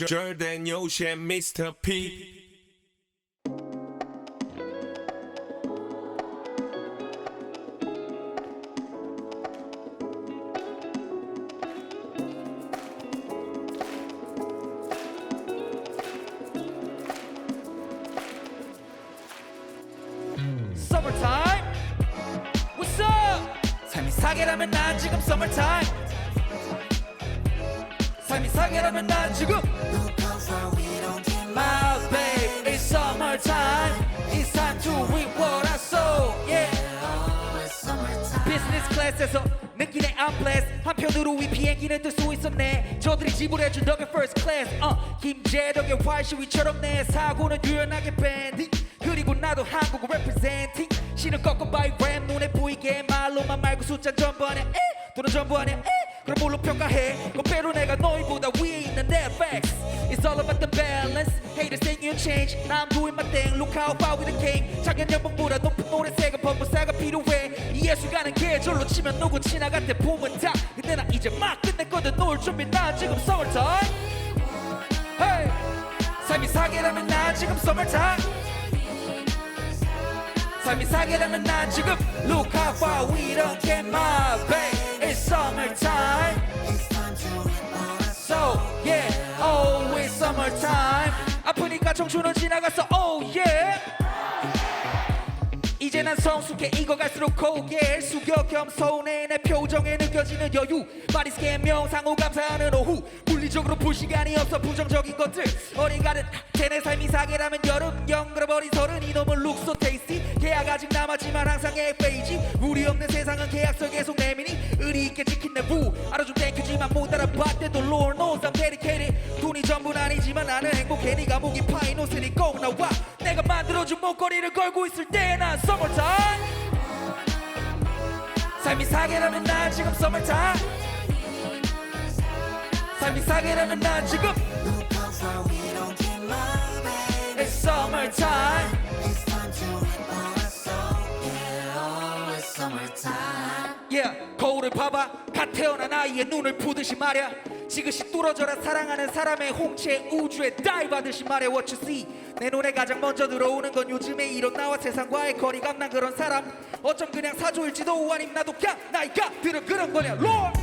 Jordan Yoshi and Mr. P. Summertime What's up 삶이 사계라면 난 지금 Summertime 삶이 사계라면 난 지금. My babe It's summertime It's time to reap what I sow Yeah. 비즈니스 클래스에서 느끼네 I'm blessed. 한편으로 이 비행기는 뜰 수 있었네. 저들이 지불해준 덕에 first class. 어 김재덕의 YCW처럼 내 사고는 유연하게 밴딩 그리고 나도 한국을 representing. 신을 꺾어 바이 랩 눈에 보이게. 말로만 말고 숫자 전부 아냐 에? 돈은 전부 아냐 에 그럼 뭘로 평가해 그배로 내가 너희보다 위에 있는 내 facts It's all about the balance Haters think you change I'm doing my thing Look how far we came 작년 연봉보다 높은 노래세가 법무사가 필요해 이 예술가는 계절로 치면 누구 지나갔대 봄은 다 근데 나 이제 막 끝냈거든 놀 준비 나 지금 summertime Hey 삶이 사계라면 나 지금 summertime 삶이 사계라면 난 지금 Look how far we don't get summertime 아프니까 청춘은 지나갔어 Oh yeah. 이제 난 성숙해 익어갈수록 고개 숙여. 겸손해 내 표정에 느껴지는 여유. 스캔 명상후 감사하는 오후. 물리적으로 볼 시간이 없어 부정적인 것들. 어린 가는 걔네 삶이 사계라면 여름 영그러버린 서른 이놈은 룩소 테이스티. 계약 아직 남았지만 항상 FAG 우리 없는 세상은 계약서 계속 내미니. 의리 있게 지킨 내부. 알아 좀땡 큐지만 못 알아봤대도 Lord knows I'm dedicated. 돈이 전부는 아니지만 나는 행복해. 네가 목이 파인 옷을 입고 나와. 내가 만들어준 목걸이를 걸고 있을 때난 summertime. 삶이 사계라면 난 지금 summertime. 삶이 사계라면 난 지금. It's summertime yeah, 거울을 봐봐. 갓 태어난 아이의 눈을 부듯이 말야 지그시 뚫어져라 사랑하는 사람의 홍채 우주에 다이브하듯이 말해. What you see? 내 눈에 가장 먼저 들어오는 건 요즘에 이런 나와 세상과의 거리감 난 그런 사람. 어쩜 그냥 사조일지도 아님 나도 그냥 나이가 들어 그런 거냐. Lord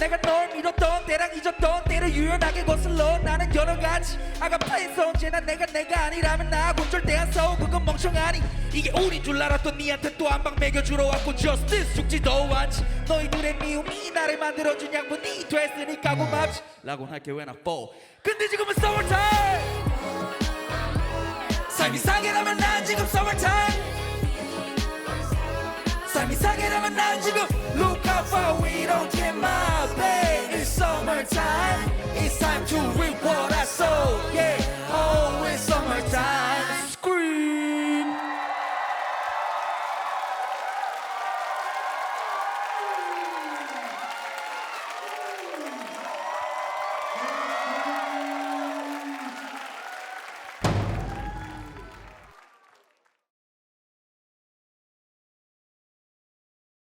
내가 널 믿었던 때랑 잊었던 때를 유연하게 거슬러 나는 여러 가지 아가 플레이서 언제나 내가 내가 아니라면 나하고 절대 안 싸워 그건 멍청하니. 이게 우린 줄 알았던 니한테 또 한방 먹여주러 왔고 justice 죽지도 않지. 너희들의 미움이 나를 만들어준 양분이 됐으니까 고맙지. 라고 할게 when I fall 근데 지금은 summertime 삶이 사계라면 난 지금 summertime 삶이 사계라면 난 지금 Look how far we don't get babe Summertime It's time to what I sow Yeah,